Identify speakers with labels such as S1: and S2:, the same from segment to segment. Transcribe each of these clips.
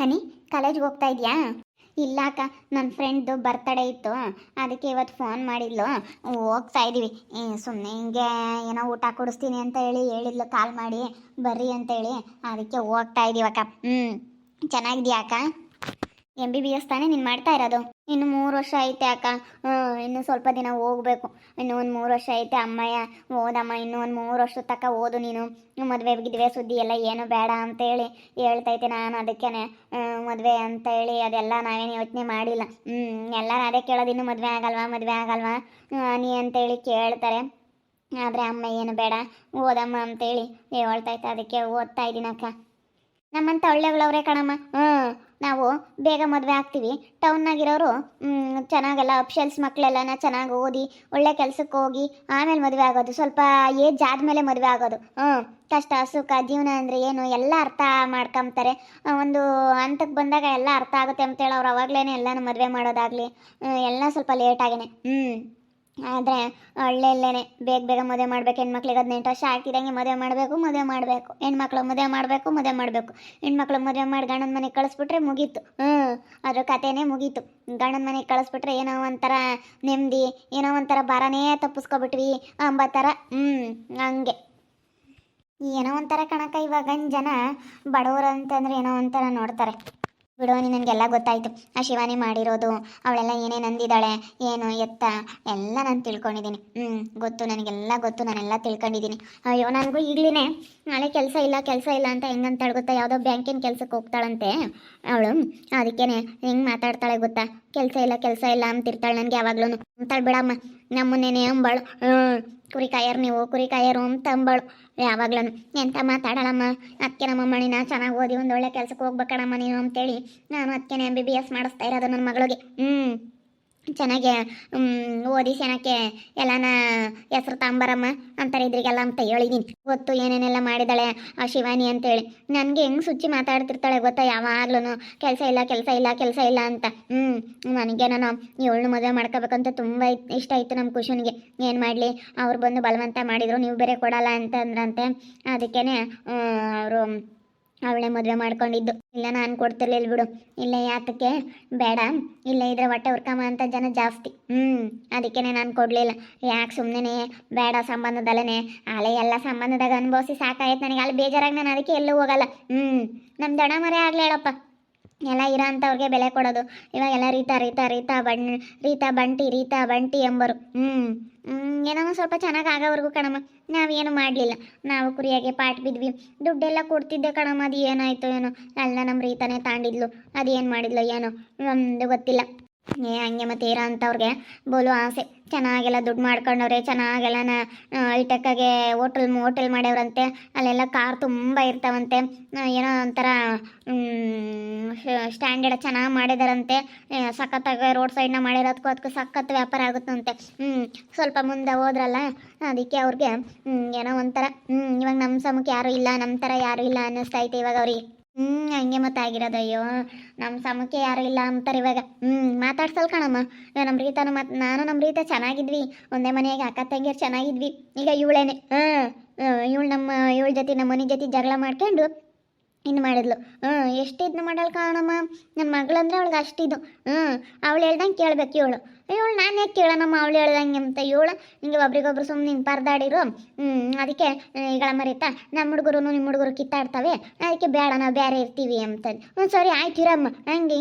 S1: ಹನಿ, ಕಾಲೇಜ್ಗೆ ಹೋಗ್ತಾ ಇದೆಯಾ? ಇಲ್ಲ ಅಕ್ಕ ನನ್ನ ಫ್ರೆಂಡ್ದು ಬರ್ತಡೇ ಇತ್ತು. ಅದಕ್ಕೆ ಇವತ್ತು ಫೋನ್ ಮಾಡಿದ್ಲು. ಹೋಗ್ತಾ ಇದ್ದೀವಿ ಸುಮ್ಮನೆ ಹಿಂಗೆ ಏನೋ ಊಟ ಕೊಡಿಸ್ತೀನಿ ಅಂತ ಹೇಳಿ ಹೇಳಿದ್ಲು. ಕಾಲ್ ಮಾಡಿ, ಬರ್ರಿ ಅಂತೇಳಿ ಅದಕ್ಕೆ ಹೋಗ್ತಾ ಇದ್ದೀವಕ್ಕ ಹ್ಞೂ ಚೆನ್ನಾಗಿದ್ಯಾ ಅಕ್ಕ? ಎಂ ಬಿ ಬಿ ಎಸ್ ತಾನೇ ನೀನು ಮಾಡ್ತಾ ಇರೋದು? ಇನ್ನು ಮೂರು ವರ್ಷ ಐತೆ ಅಕ್ಕ. ಹ್ಞೂ ಇನ್ನು ಸ್ವಲ್ಪ ದಿನ ಹೋಗ್ಬೇಕು. ಇನ್ನು ಒಂದು ಮೂರು ವರ್ಷ ಐತೆ ಅಮ್ಮಯ್ಯ. ಓದಮ್ಮ ಇನ್ನು ಒಂದು ಮೂರು ವರ್ಷದ ತಕ್ಕ ಓದು ನೀನು. ಮದುವೆ ಗಿದ್ವೆ ಸುದ್ದಿ ಎಲ್ಲ ಏನು ಬೇಡ ಅಂತೇಳಿ ಹೇಳ್ತೈತೆ ನಾನು ಅದಕ್ಕೆ ಮದುವೆ ಅಂತ ಹೇಳಿ ಅದೆಲ್ಲ ನಾವೇನು ಯೋಚನೆ ಮಾಡಿಲ್ಲ. ಹ್ಞೂ ಎಲ್ಲರೂ ಅದೇ ಕೇಳೋದು, ಇನ್ನೂ ಮದುವೆ ಆಗಲ್ವಾ ಮದುವೆ ಆಗಲ್ವಾ? ನೀ ಅಂತೇಳಿ ಕೇಳ್ತಾರೆ. ಆದರೆ ಅಮ್ಮ ಏನು ಬೇಡ ಓದಮ್ಮ ಅಂತೇಳಿ ಹೇಳ್ತೈತೆ ಅದಕ್ಕೆ ಓದ್ತಾ ಇದ್ದೀನಕ್ಕ ನಮ್ಮಂತ ಒಳ್ಳೆಗಳವ್ರೆ ಕಣಮ್ಮ. ಹ್ಞೂ ನಾವು ಬೇಗ ಮದುವೆ ಆಗ್ತೀವಿ. ಟೌನ್ನಾಗಿರೋರು ಚೆನ್ನಾಗೆಲ್ಲ ಅಪ್ಷಲ್ಸ್ ಮಕ್ಕಳೆಲ್ಲನ ಚೆನ್ನಾಗಿ ಓದಿ, ಒಳ್ಳೆ ಕೆಲಸಕ್ಕೆ ಹೋಗಿ ಆಮೇಲೆ ಮದುವೆ ಆಗೋದು. ಸ್ವಲ್ಪ ಏಜ್ ಆದಮೇಲೆ ಮದುವೆ ಆಗೋದು. ಹ್ಞೂ ಕಷ್ಟ, ಸುಖ, ಜೀವನ ಅಂದರೆ ಏನು? ಎಲ್ಲ ಅರ್ಥ ಮಾಡ್ಕೊಂಬ್ತಾರೆ. ಒಂದು ಹಂತಕ್ಕೆ ಬಂದಾಗ ಎಲ್ಲ ಅರ್ಥ ಆಗುತ್ತೆ ಅಂತೇಳಿ ಅವ್ರು ಅವಾಗಲೇ ಎಲ್ಲನೂ ಮದುವೆ ಮಾಡೋದಾಗಲಿ ಎಲ್ಲ ಸ್ವಲ್ಪ ಲೇಟಾಗೇನೆ ಹ್ಞೂ ಆದರೆ ಒಳ್ಳೆಯಲ್ಲೇನೆ ಬೇಗ ಬೇಗ ಮದುವೆ ಮಾಡಬೇಕು. ಹೆಣ್ಮಕ್ಳಿಗೆ ಹದಿನೆಂಟು ವರ್ಷ ಆಗ್ತಿದ್ದಂಗೆ ಮದುವೆ ಮಾಡಬೇಕು ಮದುವೆ ಮಾಡಬೇಕು. ಹೆಣ್ಮಕ್ಳು ಮದುವೆ ಮಾಡಬೇಕು ಮದುವೆ ಮಾಡಬೇಕು. ಹೆಣ್ಮಕ್ಳು ಮದುವೆ ಮಾಡಿ ಗಂಡನ ಮನೆಗೆ ಕಳಿಸ್ಬಿಟ್ರೆ ಮುಗೀತು. ಹ್ಞೂ ಅದ್ರ ಕಥೆನೇ ಮುಗೀತು. ಗಂಡನ ಮನೆಗೆ ಕಳಿಸ್ಬಿಟ್ರೆ ಏನೋ ಒಂಥರ ನೆಮ್ಮದಿ, ಏನೋ ಒಂಥರ ಭಾರನೇ ತಪ್ಪಿಸ್ಕೊಬಿಟ್ವಿ ಅಂಬ ಥರ. ಹ್ಞೂ ಹಂಗೆ. ಏನೋ ಒಂಥರ ಕಣಕ ಇವಾಗಿನ ಜನ ಬಡವರು ಅಂತಂದ್ರೆ ಏನೋ ಒಂಥರ ನೋಡ್ತಾರೆ. ಬಿಡು, ನನಗೆಲ್ಲ ಗೊತ್ತಾಯಿತು. ಆ ಶಿವಾನಿ ಮಾಡಿರೋದು, ಅವಳೆಲ್ಲ ಏನೇನು ಅಂದಿದ್ದಾಳೆ ಏನು ಎತ್ತ, ಎಲ್ಲ ನಾನು ತಿಳ್ಕೊಂಡಿದ್ದೀನಿ. ಹ್ಞೂ ಗೊತ್ತು, ನನಗೆಲ್ಲ ಗೊತ್ತು, ನಾನೆಲ್ಲ ತಿಳ್ಕೊಂಡಿದ್ದೀನಿ. ಅಯ್ಯೋ, ನನಗೂ ಈಗಲೇ ನಾಳೆ ಕೆಲಸ ಇಲ್ಲ ಕೆಲಸ ಇಲ್ಲ ಅಂತ ಹೆಂಗಂತಾಳೆ ಗೊತ್ತಾ ಯಾವುದೋ ಬ್ಯಾಂಕಿನ ಕೆಲಸಕ್ಕೆ ಹೋಗ್ತಾಳಂತೆ. ಅವಳು, ಅದಕ್ಕೇನೆ ಹೆಂಗೆ ಮಾತಾಡ್ತಾಳೆ ಗೊತ್ತಾ? ಕೆಲಸ ಇಲ್ಲ ಕೆಲಸ ಇಲ್ಲ ಅಂತಿರ್ತಾಳೆ ನನಗೆ ಯಾವಾಗ್ಲೂ ಅಂತಾಳೆ, ಬಿಡಮ್ಮ ನಮ್ಮನ್ನೇನೆ ಅಂಬಾಳು. ಕುರಿ ಕಾಯರ್ ನೀವು ಕುರಿ ಕಾಯರು ಅಂತ ಅಂಬಾಳು. ಯಾವಾಗ್ಲೂ ಎಂತ ಮಾತಾಡಲ್ಲಮ್ಮ ಅದಕ್ಕೆ ನಮ್ಮ ಮಣಿನ ಚೆನ್ನಾಗಿ ಓದಿ ಒಂದು ಒಳ್ಳೆ ಕೆಲಸಕ್ಕೆ ಹೋಗ್ಬೇಕಣಮ್ಮ ನೀನು ಅಂತೇಳಿ. ನಾನು ಅದಕ್ಕೆ ಎಂ ಬಿ ಬಿ ಎಸ್ ಮಾಡಿಸ್ತಾ ಇರೋದು ನನ್ನ ಮಗಳಿಗೆ. ಹ್ಞೂ ಚೆನ್ನಾಗಿ ಓದಿ ಸೆನಕ್ಕೆ ಎಲ್ಲಾನ ಹೆಸ್ರು ತಾಂಬರಮ್ಮ ಅಂತಾರೆ ಇದ್ರಿಗೆಲ್ಲ ಅಂತ ಹೇಳಿದೀನಿ ಗೊತ್ತು ಏನೇನೆಲ್ಲ ಮಾಡಿದಾಳೆ ಆ ಶಿವಾನಿ ಅಂತೇಳಿ. ನನಗೆ ಹೆಂಗೆ ಸುಚ್ಚಿ ಮಾತಾಡ್ತಿರ್ತಾಳೆ ಗೊತ್ತಾ? ಯಾವಾಗ್ಲೂ ಕೆಲಸ ಇಲ್ಲ ಕೆಲಸ ಇಲ್ಲ ಕೆಲಸ ಇಲ್ಲ ಅಂತ. ಹ್ಞೂ ನನಗೆ ನಾನು ಇವಳನ್ನ ಮದುವೆ ಮಾಡ್ಕೋಬೇಕಂತ ತುಂಬ ಇಷ್ಟ ಇತ್ತು ನಮ್ಮ ಕುಶನ್ಗೆ. ಏನು ಮಾಡಲಿ? ಅವ್ರು ಬಂದು ಬಲವಂತ ಮಾಡಿದರು, ನೀವು ಬೇರೆ ಕೊಡಲ್ಲ ಅಂತಂದ್ರಂತೆ ಅದಕ್ಕೇ ಅವರು ಅವಳೇ ಮದುವೆ ಮಾಡ್ಕೊಂಡಿದ್ದು. ಇಲ್ಲ, ನಾನು ಕೊಡ್ತಿರ್ಲಿಲ್ಲ ಬಿಡು. ಇಲ್ಲ, ಯಾತಕ್ಕೆ? ಬೇಡ. ಇಲ್ಲ, ಇದ್ರೆ ಹೊಟ್ಟೆ ಹುರ್ಕಮ್ಮ ಅಂತ ಜನ ಜಾಸ್ತಿ. ಹ್ಞೂ ಅದಕ್ಕೇನೆ ನಾನು ಕೊಡಲಿಲ್ಲ. ಯಾಕೆ ಸುಮ್ಮನೆ ಬೇಡ ಸಂಬಂಧದಲ್ಲೇ ಅಲೆ ಎಲ್ಲ ಸಂಬಂಧದಾಗ ಅನುಭವಿಸಿ ಸಾಕಾಯ್ತು ನನಗೆ. ಅಲ್ಲಿ ಬೇಜಾರಾಗಿ ನಾನು ಅದಕ್ಕೆ ಎಲ್ಲೂ ಹೋಗಲ್ಲ. ಹ್ಞೂ ನಮ್ಮ ದಣ ಮರೆ ಆಗಲಿ ಹೇಳಪ್ಪ. ಎಲ್ಲ ಇರೋ ಅಂಥವ್ರಿಗೆ ಬೆಲೆ ಕೊಡೋದು. ಇವಾಗ ಎಲ್ಲ ರೀತಾ ರೀತಾ ರೀತಾ ಬಣ್ ರೀತಾ ಬಂಟಿ ರೀತಾ ಬಂಟಿ ಎಂಬರು. ಹ್ಞೂ ಏನೋ ಸ್ವಲ್ಪ ಚೆನ್ನಾಗಿ ಆಗೋವರೆಗೂ ಕಣಮ್ಮ, ನಾವೇನು ಮಾಡಲಿಲ್ಲ. ನಾವು ಕುರಿಯಾಗೆ ಪಾಟ್ ಬಿದ್ವಿ. ದುಡ್ಡೆಲ್ಲ ಕೊಡ್ತಿದ್ದೆ ಕಣಮ್ಮ ಅದು ಏನಾಯಿತು ಏನೋ. ಎಲ್ಲ ನಮ್ಮ ರೀತಾನೇ ತಾಂಡಿದ್ಲು. ಅದೇನು ಮಾಡಿದ್ಲು ಏನೋ. ಒಂದು ಗೊತ್ತಿಲ್ಲ. ಏ, ಹಂಗೆ ಮತ್ತೆ ಇರೋ ಅಂಥವ್ರಿಗೆ ಬೋಲು ಆಸೆ. ಚೆನ್ನಾಗೆಲ್ಲ ದುಡ್ಡು ಮಾಡ್ಕೊಂಡವ್ರೆ ಚೆನ್ನಾಗೆಲ್ಲ ಐಟೆಕ್ಕಾಗೆ ಹೋಟೆಲ್ ಹೋಟೆಲ್ ಮಾಡ್ಯವ್ರಂತೆ. ಅಲ್ಲೆಲ್ಲ ಕಾರ್ ತುಂಬ ಇರ್ತಾವಂತೆ. ಏನೋ ಒಂಥರ ಸ್ಟ್ಯಾಂಡರ್ಡ್ ಚೆನ್ನಾಗಿ ಮಾಡಿದಾರಂತೆ. ಸಖತ್ತಾಗ ರೋಡ್ ಸೈಡ್ನ ಮಾಡಿರೋದಕ್ಕೂ ಅದಕ್ಕೂ ಸಖತ್ ವ್ಯಾಪಾರ ಆಗುತ್ತಂತೆ. ಹ್ಞೂ ಸ್ವಲ್ಪ ಮುಂದೆ ಹೋದ್ರಲ್ಲ, ಅದಕ್ಕೆ ಅವ್ರಿಗೆ ಏನೋ ಒಂಥರ ಇವಾಗ ನಮ್ಮ ಸಮಕ್ಕೆ ಯಾರೂ ಇಲ್ಲ ನಮ್ಮ ಥರ ಯಾರೂ ಇಲ್ಲ ಅನ್ನಿಸ್ತೈತೆ ಇವಾಗ ಅವ್ರಿಗೆ. ಹ್ಞೂ ಹಂಗೆ ಮತ್ತೆ ಆಗಿರೋದು ಅಯ್ಯೋ ನಮ್ಮ ಸಮಕ್ಕೆ ಯಾರು ಇಲ್ಲ ಅಂತಾರೆ ಇವಾಗ. ಹ್ಞೂ ಮಾತಾಡ್ಸಲ್ ಕಣಮ್ಮ. ಇವಾಗ ನಮ್ಮ ರೀತಾನು ಮತ್ತು ನಾನು ನಮ್ಮ ರೀತ ಚೆನ್ನಾಗಿದ್ವಿ. ಒಂದೇ ಮನೆಯಾಗ ಅಕ್ಕ ತಂಗಿಯರು ಚೆನ್ನಾಗಿದ್ವಿ. ಈಗ ಇವಳೇನೆ. ಹಾಂ ಇವಳು ನಮ್ಮ, ಇವಳ ಜೊತೆ ನಮ್ಮ ಮನೆ ಜೊತೆ ಜಗಳ ಮಾಡ್ಕೊಂಡು ಇನ್ನು ಮಾಡಿದ್ಲು. ಹ್ಞೂ ಎಷ್ಟು ಇದನ್ನ ಮಾಡಲ್ ಕಾಣಮ್ಮ? ನನ್ನ ಮಗಳಂದ್ರೆ ಅವಳಿಗೆ ಅಷ್ಟಿದು ಹ್ಞೂ ಅವಳು ಹೇಳ್ದಂಗೆ ಕೇಳ್ಬೇಕು ಇವಳು. ಇವಳು ನಾನು ಯಾಕೆ ಕೇಳೋಣಮ್ಮ ಅವಳು ಹೇಳ್ದಂಗೆ ಅಂತ ಇವಳು. ನಿಂಗೆ ಒಬ್ರಿಗೊಬ್ರು ಸುಮ್ಮನೆ ಹಿಂಗೆ ಪರದಾಡಿರು. ಹ್ಞೂ ಅದಕ್ಕೆ ಈಗಳ ಮರೀತಾ ನಮ್ಮ ಹುಡುಗರು ನಿಮ್ಮ ಹುಡುಗರು ಕಿತ್ತಾಡ್ತವೆ. ಅದಕ್ಕೆ ಬೇಡ, ನಾವು ಬೇರೆ ಇರ್ತೀವಿ ಅಂತ ಹ್ಞೂ ಸರಿ, ಆಯ್ತು ಇರಮ್ಮ. ಹಂಗೆ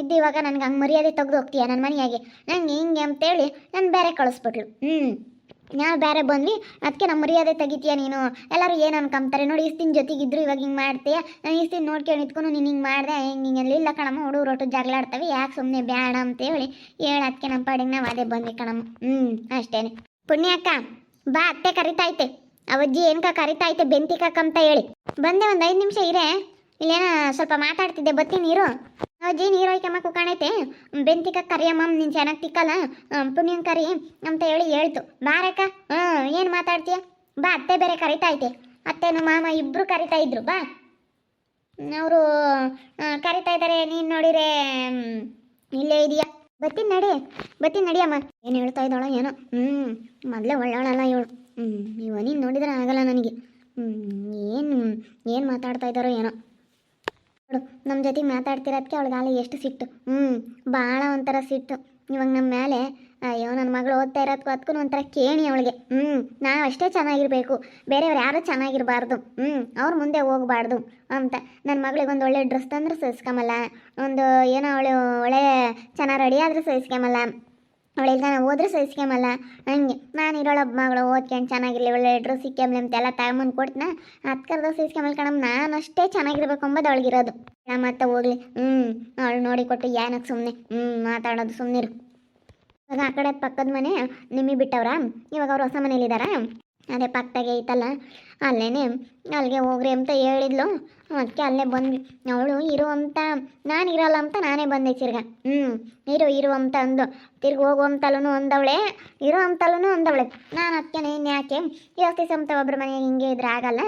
S1: ಇದ್ದು ಇವಾಗ ನನಗೆ ಹಂಗೆ ಮರ್ಯಾದೆ ತೆಗೆದು ಹೋಗ್ತೀಯ ನನ್ನ ಮನೆಯಾಗೆ? ನಂಗೆ ಹಿಂಗೆ ಅಂತೇಳಿ ನಾನು ಬೇರೆ ಕಳಿಸ್ಬಿಟ್ಲು ಹ್ಞೂ ನಾವು ಬೇರೆ ಬಂದ್ವಿ. ಅದಕ್ಕೆ ನಮ್ಮ ಮರ್ಯಾದೆ ತೆಗಿತೀಯ ನೀನು? ಎಲ್ಲರೂ ಏನು ಅನ್ಕೊಂತಾರೆ ನೋಡಿ ಇಸ್ತಿನ ಜೊತೆಗಿದ್ರು ಇವಾಗ ಹಿಂಗೆ ಮಾಡ್ತೀಯ? ನಾನು ಇಸ್ತಿನ ನೋಡ್ಕೊಂಡು ನಿಂತ್ಕೊಂಡು ನೀನು ಹಿಂಗೆ ಮಾಡಿದೆ, ಹಿಂಗೆ ಹಿಂಗೆ ಇಲ್ಲ ಕಣಮ್ಮ? ಹುಡುಗರು ಒಟ್ಟು ಜಗಳಾಡ್ತವೆ ಯಾಕೆ ಸುಮ್ಮನೆ ಬೇಡ ಅಂತ ಹೇಳಿ ಅದಕ್ಕೆ ನಮ್ಮ ಪಾಡಿಗೆ ನಾವು ಅದೇ ಬಂದ್ವಿ ಕಣಮ್ಮ. ಹ್ಞೂ ಅಷ್ಟೇನೆ. ಪುಣ್ಯ ಅಕ್ಕ. ಬಾ, ಅತ್ತೆ ಕರಿತೈತೆ ಅವಜ್ಜಿ ಏನಕ ಕರಿತೈತೆ ಬೆಂತಿ ಅಂತ ಹೇಳಿ. ಬಂದೆ ಒಂದು ಐದು ನಿಮಿಷ ಇರೇ. ಇಲ್ಲೇನ ಸ್ವಲ್ಪ ಮಾತಾಡ್ತಿದ್ದೆ. ಬತ್ತಿ ನೀರು? ಅಜ್ಜಿ ನೀರು ಒಯ್ಕಮ್ಮ ಕುಕಾಣೈತೆ. ಬೆಂತಿಕ ಕರಿಯಮ್ಮ ನೀನು ಚೆನ್ನಾಗಿ ತಿಕ್ಕಲ್ಲ. ಪುಣ್ಯನ್ ಕರಿ ಅಂತ ಹೇಳಿ ಹೇಳ್ತು. ಬಾರಕ್ಕ ಹ್ಞೂ ಏನು ಮಾತಾಡ್ತೀಯ? ಬಾ, ಅತ್ತೆ ಬೇರೆ ಕರಿತಾ ಐತೆ. ಅತ್ತೆನು ಮಾಮ ಇಬ್ರು ಕರಿತಾ ಇದ್ರು, ಬಾ. ಅವರು ಕರಿತಾ ಇದ್ದಾರೆ ನೀನು ನೋಡಿರೆ ಇಲ್ಲೇ ಇದೆಯಾ? ಬತ್ತೀನಿ ನಡಿ ಬತ್ತೀನಿ ನಡಿಯಮ್ಮ ಏನು ಹೇಳ್ತಾ ಇದ್ದಾಳೋ ಏನೋ. ಹ್ಞೂ ಮೊದಲೇ ಒಳ್ಳಾಳಲ್ಲ ಇವಳು. ಹ್ಞೂ ಇವನಿಗೆ ನೋಡಿದ್ರೆ ಆಗಲ್ಲ ನನಗೆ. ಏನು ಏನು ಮಾತಾಡ್ತಾ ಇದ್ದಾರೋ ಏನೋ. ನಮ್ಮ ಜೊತೆ ಮಾತಾಡ್ತಿರೋದಕ್ಕೆ ಅವಳಿಗಾಲ ಎಷ್ಟು ಸಿಟ್ಟು. ಹ್ಞೂ ಭಾಳ ಒಂಥರ ಸಿಟ್ಟು. ಇವಾಗ ನಮ್ಮ ಮೇಲೆ ಅಯ್ಯೋ ನನ್ನ ಮಗಳು ಓದ್ತಾ ಇರೋದಕ್ಕೂ ಅದಕ್ಕೂ ಒಂಥರ ಕೇಣಿ ಅವಳಿಗೆ. ಹ್ಞೂ ನಾವು ಅಷ್ಟೇ ಚೆನ್ನಾಗಿರಬೇಕು. ಬೇರೆಯವ್ರು ಯಾರೂ ಚೆನ್ನಾಗಿರಬಾರ್ದು. ಹ್ಞೂ ಅವ್ರ ಮುಂದೆ ಹೋಗಬಾರ್ದು ಅಂತ. ನನ್ನ ಮಗಳಿಗೆ ಒಂದು ಒಳ್ಳೆ ಡ್ರೆಸ್ ತಂದ್ರೆ ಸಹಿಸ್ಕೊಂಬಲ್ಲ ಒಂದು ಏನೋ ಅವಳು ಒಳ್ಳೆ ಚೆನ್ನಾಗಿ ರೆಡಿ ಆದ್ರೆ ಸಹಿಸ್ಕೊಂಬಲ್ಲ ಅವಳಿಗೆ ನಾನು ಹೋದ್ರೆ ಸಹಿಸ್ಕೊಂಬಲ್ಲ ಹಂಗೆ, ನಾನು ಇರೋಳ ಮಗಳು, ಓದ್ಕೊಂಡು ಚೆನ್ನಾಗಿರಲಿ, ಒಳ್ಳೆ ಡ್ರೆಸ್ ಸಿಕ್ಕಂಬ್ಲಿ ಅಂತೆಲ್ಲ ತಗೊಂಬಂದು ಕೊಡ್ತಿನ ಹತ್ತು ಕರ್ದ ಸಹಿಸ್ಕೊಂಬಲ್ ಕಣಮ್ ನಾನು ಅಷ್ಟೇ ಚೆನ್ನಾಗಿರ್ಬೇಕು ಅಂಬೋದು ಅವಳಿಗಿರೋದು ಮತ್ತೆ ಹೋಗ್ಲಿ ಹ್ಞೂ ಅವಳು ನೋಡಿ ಕೊಟ್ಟು ಏನಕ್ಕೆ ಸುಮ್ಮನೆ ಹ್ಞೂ ಮಾತಾಡೋದು ಸುಮ್ಮನಿರು ಇವಾಗ ಆ ಕಡೆ ಪಕ್ಕದ ಮನೆ ನಿಮಗೆ ಬಿಟ್ಟವ್ರ? ಇವಾಗ ಅವ್ರು ಹೊಸ ಮನೇಲಿದ್ದಾರ ಅದೇ ಪಕ್ಕದಾಗೆ ಐತಲ್ಲ, ಅಲ್ಲೇನೆ ಅಲ್ಲಿಗೆ ಹೋಗ್ರಿ ಅಂತ ಹೇಳಿದ್ಲು. ಅದಕ್ಕೆ ಅಲ್ಲೇ ಬಂದ್ವಿ. ಅವಳು, ಇರು ಅಂತ, ನಾನು ಇರಲ್ಲ ಅಂತ ನಾನೇ ಬಂದೆ ತಿರ್ಗ. ಹ್ಞೂ ಇರು ಇರು ಅಂತ ಅಂದು ತಿರ್ಗಿ ಹೋಗು ಅಂತಲೂ ಅಂದವಳೆ, ಇರು ಅಂತಲೂ ಅಂದವಳೆ. ನಾನು ಅದಕ್ಕೆ ಇನ್ಯಾಕೆ ಯಾಕೆ ಅಂತ ಒಬ್ಬರ ಮನೆಗೆ ಹಿಂಗೆ ಇದ್ರೆ ಆಗಲ್ಲ.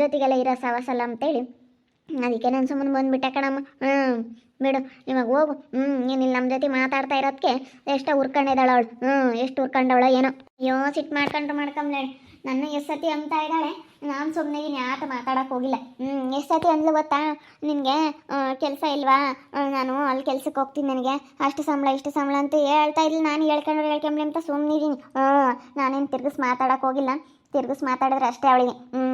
S1: ಜೊತೆಗೆಲ್ಲ ಇರೋ ಸವಸಲ್ಲ ಅಂತೇಳಿ. ಅದಕ್ಕೆ ನಾನು ಸುಮ್ಮನೆ ಬಂದ್ಬಿಟ್ಟೆ ಕಣಮ್ಮ. ಹ್ಞೂ ಬಿಡು, ಇವಾಗ ಹೋಗು. ಹ್ಞೂ ಏನಿಲ್ಲ ನಮ್ಮ ಜೊತೆ ಮಾತಾಡ್ತಾ ಇರೋದಕ್ಕೆ ಎಷ್ಟೋ ಉರ್ಕೊಂಡಿದ್ದಾಳೆ ಅವಳು. ಹ್ಞೂ ಎಷ್ಟು ಉರ್ಕೊಂಡವಳ ಏನೋ. ಅಯ್ಯೋ, ಸಿಟ್ಟು ಮಾಡ್ಕೊಂಡು ಮಾಡ್ಕೊಂಬ್ಲೇ ನನ್ನ ಎಷ್ಟು ಸತಿ ಅಂತ ಇದ್ದಾಳೆ. ನಾನು ಸುಮ್ಮನೆ ಯಾಟ ಮಾತಾಡಕ್ಕೆ ಹೋಗಿಲ್ಲ. ಹ್ಞೂ ಎಷ್ಟು ಸತಿ ಅಂದ್ಲು ಗೊತ್ತಾ? ನಿನಗೆ ಕೆಲಸ ಇಲ್ವಾ? ನಾನು ಅಲ್ಲಿ ಕೆಲ್ಸಕ್ಕೆ ಹೋಗ್ತೀನಿ ನನಗೆ. ಅಷ್ಟು ಸಂಬಳ, ಇಷ್ಟು ಸಂಬಳ ಅಂತ ಹೇಳ್ತಾ ಇಲ್ಲ ನಾನು ಹೇಳ್ಕೊಂಡ್ರೆ ಹೇಳ್ಕೊಂಬ್ಲಿ ಅಂತ ಸುಮ್ಮನಿದ್ದೀನಿ ಹ್ಞೂ ನಾನೇನು ತಿರ್ಗಿಸ್ ಮಾತಾಡಕ್ಕೆ ಹೋಗಿಲ್ಲ. ತಿರ್ಗಿಸ್ ಮಾತಾಡಿದ್ರೆ ಅಷ್ಟೇ ಅವಳಿಗೆ. ಹ್ಞೂ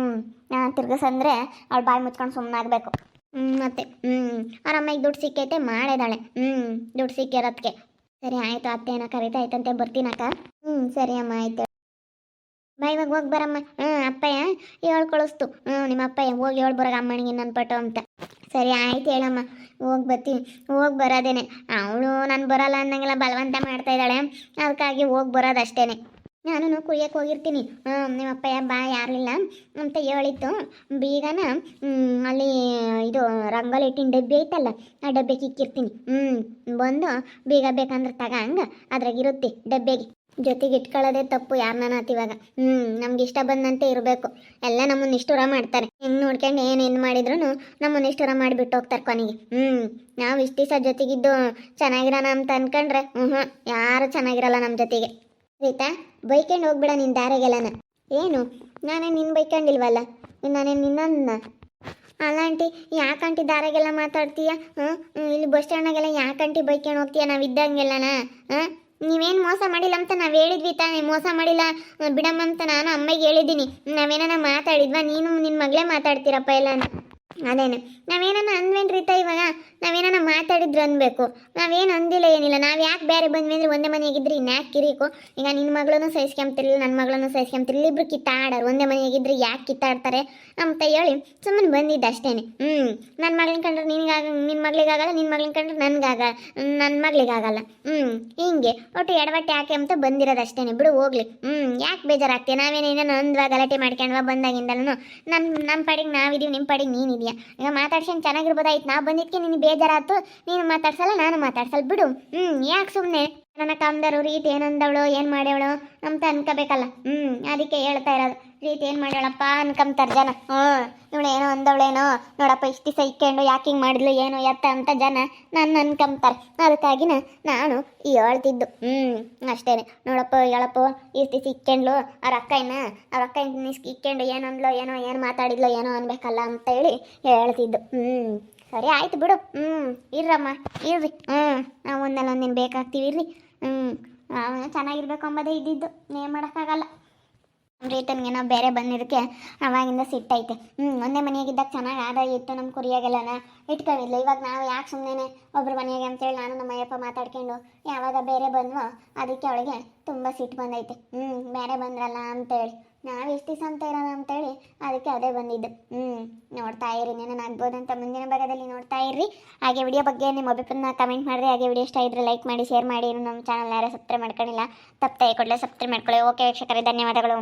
S1: ನಾನು ತಿರ್ಗಿಸ್ ಅಂದರೆ ಅವಳು ಬಾಯಿ ಮುಚ್ಕೊಂಡು ಸುಮ್ಮನಾಗಬೇಕು ಹ್ಞೂ ಮತ್ತೆ ಹ್ಞೂ ಅವ್ರ ದುಡ್ಡು ಸಿಕ್ಕೈತೆ, ಮಾಡಿದಾಳೆ. ಹ್ಞೂ ದುಡ್ಡು ಸಿಕ್ಕಿರೋದಕ್ಕೆ ಸರಿ, ಆಯಿತು, ಅತ್ತೆ ಏನೋ ಕರಿತಾ ಐತಂತೆ ಬರ್ತೀನಕ್ಕ. ಹ್ಞೂ ಸರಿ, ಅಮ್ಮ, ಆಯ್ತು. ಬಾಯ್ ಇವಾಗ ಹೋಗಿ ಬರಮ್ಮ. ಹ್ಞೂ ಅಪ್ಪಯ್ಯ, ಹೇಳಿ ಕಳಿಸ್ತು. ಹ್ಞೂ ನಿಮ್ಮ ಅಪ್ಪಯ್ಯ, ಹೋಗಿ ಹೇಳಿ ಬರೋಗ ಅಮ್ಮನಿಗೆ ನನ್ನ ಪಟ್ಟು ಅಂತ. ಸರಿ, ಆಯ್ತು, ಹೇಳಮ್ಮ. ಹೋಗಿ ಬರ್ತೀನಿ. ಹೋಗಿ ಬರೋದೇನೆ. ಅವಳು ನಾನು ಬರಲ್ಲ ಅನ್ನಂಗೆಲ್ಲ, ಬಲವಂತ ಮಾಡ್ತಾ ಇದ್ದಾಳೆ. ಅದಕ್ಕಾಗಿ ಹೋಗಿ ಬರೋದಷ್ಟೇನೆ ನಾನು ಕುಯ್ಯಕ್ಕೆ ಹೋಗಿರ್ತೀನಿ. ನಿಮ್ಮ ಅಪ್ಪಯ್ಯ ಬಾ ಯಾರಿಲ್ಲ ಅಂತ ಹೇಳಿತ್ತು ಬೀಗನ ಅಲ್ಲಿ ಇದು ರಂಗೋಲಿ ಇಟ್ಟಿನ ಡಬ್ಬಿ ಐತಲ್ಲ, ಆ ಡಬ್ಬೆ ಇಕ್ಕಿರ್ತೀನಿ. ಹ್ಞೂ ಬಂದು ಬೀಗ ಬೇಕಂದ್ರೆ ತಗ ಹಂಗೆ ಅದ್ರಾಗಿರುತ್ತೆ ಡಬ್ಬೆಗೆ. ಜೊತೆಗೆ ಇಟ್ಕೊಳ್ಳೋದೇ ತಪ್ಪು, ಯಾರನ್ನ ಇವಾಗ. ಹ್ಞೂ ನಮ್ಗೆ ಇಷ್ಟ ಬಂದಂತೆ ಇರಬೇಕು. ಎಲ್ಲ ನಮ್ಮನ್ನ ನಿಷ್ಠುರ ಮಾಡ್ತಾರೆ. ಹೆಂಗೆ ನೋಡ್ಕೊಂಡು ಏನೇನು ಮಾಡಿದ್ರು ನಮ್ಮನ್ನ ನಿಷ್ಠುರ ಮಾಡಿಬಿಟ್ಟು ಹೋಗ್ತಾರೆ ಕೊನೆಗೆ. ಹ್ಞೂ ನಾವು ಇಷ್ಟು ದಿವಸ ಜೊತೆಗಿದ್ದು ಚೆನ್ನಾಗಿರೋಣ ಅಂತ ಅನ್ಕೊಂಡ್ರೆ ಹ್ಞೂ ಯಾರು ಚೆನ್ನಾಗಿರಲ್ಲ ನಮ್ಮ ಜೊತೆಗೆ. ರೀತಾ ಬೈಕೊಂಡು ಹೋಗ್ಬೇಡ ನಿನ್ನ ದಾರಿಗೆಲ್ಲನ? ಏನು? ನಾನೇ ನಿನ್ನ ಬೈಕಂಡಿಲ್ವಲ್ಲ? ನಾನೇ ನಿನ್ನ ಅಲ್ಲ ಆಂಟಿ ಯಾಕಂಟಿ ದಾರಾಗೆಲ್ಲ ಮಾತಾಡ್ತೀಯ? ಹಾಂ? ಇಲ್ಲಿ ಬಸ್ ಸ್ಟ್ಯಾಂಡಾಗೆಲ್ಲ ಯಾಕಂಟಿ ಬೈಕೊಂಡು ಹೋಗ್ತೀಯ? ನಾವು ಇದ್ದಂಗೆಲ್ಲನ? ಹಾಂ? ನೀವೇನು ಮೋಸ ಮಾಡಿಲ್ಲ ಅಂತ ನಾವು ಹೇಳಿದ್ವಿ ತಾನೇ. ಮೋಸ ಮಾಡಿಲ್ಲ, ಬಿಡಮ್ಮ ಅಂತ ನಾನು ಅಮ್ಮಗೆ ಹೇಳಿದ್ದೀನಿ. ನಾವೇನಾರ ಮಾತಾಡಿದ್ವಾ? ನೀನು ನಿನ್ನ ಮಗಳೇ ಮಾತಾಡ್ತೀರಪ್ಪ ಎಲ್ಲ ಅದೇನೆ. ನಾವೇನ ಅಂದ್ವೇನ್ ರೀತಾ ಇವಾಗ? ನಾವೇನ ಮಾತಾಡಿದ್ರು ಅನ್ಬೇಕು. ನಾವೇನು ಅಂದಿಲ್ಲ ಏನಿಲ್ಲ. ನಾವು ಯಾಕೆ ಬೇರೆ ಬಂದ್ವಿ ಅಂದ್ರೆ ಒಂದೇ ಮನೆಯಾಗಿದ್ರೆ ಇನ್ಯಾಕೆ ಕಿರಿಕು? ಈಗ ನಿನ್ನ ಮಗಳನ್ನು ಸಹಿಸ್ಕೊಂತಿರ್ಲಿಲ್ಲ ನನ್ನ ಮಗಳನ್ನು ಸಹಿಸ್ಕೊಂತಿರ್ಲಿಲ್ಲ ಇಬ್ರು ಕಿತ್ತಾಡೋರು. ಒಂದೇ ಮನೆಯಾಗಿದ್ರೆ ಯಾಕೆ ಕಿತ್ತಾಡ್ತಾರೆ? ಅಂತ ಹೇಳಿ, ಸುಮ್ಮನೆ ಬಂದಿದ್ದು ಅಷ್ಟೇನೆ. ಹ್ಞೂ ನನ್ನ ಮಗಳನ್ನ ಕಂಡ್ರೆ ನಿನಗಾಗ ನಿನ್ನ ಮಗಳಿಗಾಗಲ್ಲ ನಿನ್ನ ಮಗಳನ್ನ ಕಂಡ್ರೆ ನನಗಾಗ ನನ್ನ ಮಗಳಿಗಾಗಲ್ಲ. ಹ್ಞೂ ಹಿಂಗೆ. ಒಟ್ಟು ಎಡವಟ್ಟೆ ಯಾಕೆ ಅಂತ ಬಂದಿರೋದು ಅಷ್ಟೇನೆ. ಬಿಡು, ಹೋಗ್ಲಿ. ಹ್ಞೂ ಯಾಕೆ ಬೇಜಾರಾಗ್ತೀಯ? ನಾವೇನೇನೋ ಅಂದ್ವಾ, ಗಲಾಟೆ ಮಾಡ್ಕೊಂಡ್ವಾ ಬಂದಾಗಿಂದಲೂ ನಮ್ಮ ನಮ್ಮ ಪಾಡಿಗೆ ನಾವಿದೀವಿ ನಿಮ್ಮ ಪಾಡಿಗೆ ನೀನಿದೆಯಾ ಈಗ ಮಾತಾಡ್ಸಂಗೆ ಚೆನ್ನಾಗಿರ್ಬೋದಾಯ್ತು. ನಾವು ಬಂದಿದ್ಕೆ ನಿನ್ನ ಬೇಜಾರಾಯ್ತು ನೀನು ಮಾತಾಡ್ಸಲ್ಲ, ನಾನು ಮಾತಾಡ್ಸಲ್ಲ ಬಿಡು. ಹ್ಞೂ ಯಾಕೆ ಸುಮ್ಮನೆ ನನ್ನ ಕಾಮ್ದಾರು, ರೀತಿ ಏನಂದವಳು, ಏನು ಮಾಡ್ಯವಳು? ಅಂತ ಅನ್ಕೋಬೇಕಲ್ಲ. ಹ್ಞೂ ಅದಕ್ಕೆ ಹೇಳ್ತಾ ಇರೋದು. ರೀತಿ ಏನು ಮಾಡ್ಯಾಳಪ್ಪ ಅನ್ಕೊಂತಾರೆ ಜನ ಹ್ಞೂ ಏನೋ ಅಂದವಳೇನೋ. ನೋಡಪ್ಪ, ಇಷ್ಟು ದಿವಸ ಇಕ್ಕೊಂಡು ಯಾಕಿಂಗ್ ಮಾಡಿದ್ಲು, ಏನೋ ಎತ್ತ ಅಂತ ಜನ ನನ್ನ ಅನ್ಕೊಂತಾರೆ ಅದಕ್ಕಾಗಿನ ನಾನು ಹೇಳ್ತಿದ್ದು. ಹ್ಞೂ ಅಷ್ಟೇನೆ. ನೋಡಪ್ಪ, ಹೇಳಪ್ಪ, ಇಷ್ಟು ದಿವಸ ಇಕ್ಕೊಂಡ್ಲು ಅವ್ರ ಅಕ್ಕಯ್ಯನ ಅವ್ರ ಅಕ್ಕ ಇಕ್ಕೊಂಡು ಏನು ಅಂದ್ಲೋ, ಏನೋ, ಏನು ಮಾತಾಡಿದ್ಲೋ, ಏನೋ ಅನ್ಬೇಕಲ್ಲ ಅಂತ ಹೇಳಿ ಹೇಳ್ತಿದ್ದು. ಹ್ಞೂ ಸರಿ ಆಯ್ತು ಬಿಡು. ಹ್ಞೂ ಇರ್ರಮ್ಮ, ಇರ್ರಿ. ಹ್ಞೂ ನಾವು ಒಂದಲ್ಲ ಒಂದಿನ ಬೇಕಾಗ್ತೀವಿ, ಇರ್ರಿ. ಹ್ಞೂ ಚೆನ್ನಾಗಿರ್ಬೇಕು ಅಂಬೋದೇ ಇದ್ದಿದ್ದು. ಏನು ಮಾಡೋಕ್ಕಾಗಲ್ಲ. ರೀತನ್ಗೆ ನಾವು ಬೇರೆ ಬಂದಿದ್ದಕ್ಕೆ ಅವಾಗಿಂದ ಸಿಟ್ಟೈತೆ. ಹ್ಞೂ ಒಂದೇ ಮನೆಯಾಗಿದ್ದಾಗ ಚೆನ್ನಾಗಿ ಆದಾಯ ಇತ್ತು ನಮ್ಮ ಕುರಿಯಾಗೆಲ್ಲನ. ಇಟ್ಕೊಂಡಿಲ್ಲ ಇವಾಗ ನಾವು ಯಾಕೆ ಸುಮ್ಮನೆ ಒಬ್ಬರು ಮನೆಯಾಗೆ ಅಂತೇಳಿ ನಾನು ನಮ್ಮ ಅಯ್ಯಪ್ಪ ಮಾತಾಡ್ಕೊಂಡು ಯಾವಾಗ ಬೇರೆ ಬಂದ್ವೋ ಅದಕ್ಕೆ ಅವಳಿಗೆ ತುಂಬ ಸಿಟ್ಟು ಬಂದೈತೆ. ಹ್ಞೂ ಬೇರೆ ಬಂದ್ರಲ್ಲ ಅಂತೇಳಿ. ನಾವು ಎಷ್ಟು ದಿವಸ ಅಂತ ಇರೋಣ ಅಂತೇಳಿ ಅದಕ್ಕೆ ಅದೇ ಬಂದಿದ್ದು. ಹ್ಞೂ ನೋಡ್ತಾ ಇರಿ ಏನೇನು ಅಂತ ಮುಂದಿನ ಭಾಗದಲ್ಲಿ ನೋಡ್ತಾ ಇರ್ರಿ. ಹಾಗೆ ವಿಡಿಯೋ ಬಗ್ಗೆ ನಿಮ್ಮ ಅಭಿಪ್ರಾಯನ ಕಮೆಂಟ್ ಮಾಡಿರಿ. ಹಾಗೆ ವಿಡಿಯೋ ಇಷ್ಟ ಇದ್ರೆ ಲೈಕ್ ಮಾಡಿ ಶೇರ್ ಮಾಡಿ. ನಮ್ಮ ಚಾನಲ್ ಯಾರು ಸಬ್ಸ್ಕ್ರೈಬ್ ಮಾಡ್ಕೊಂಡಿಲ್ಲ ತಪ್ಪದೆ ಕೂಡಲೇ ಸಬ್ಸ್ಕ್ರೈಬ್ ಮಾಡ್ಕೊಳ್ಳಿ. ಓಕೆ ವೀಕ್ಷಕರೇ, ಧನ್ಯವಾದಗಳು.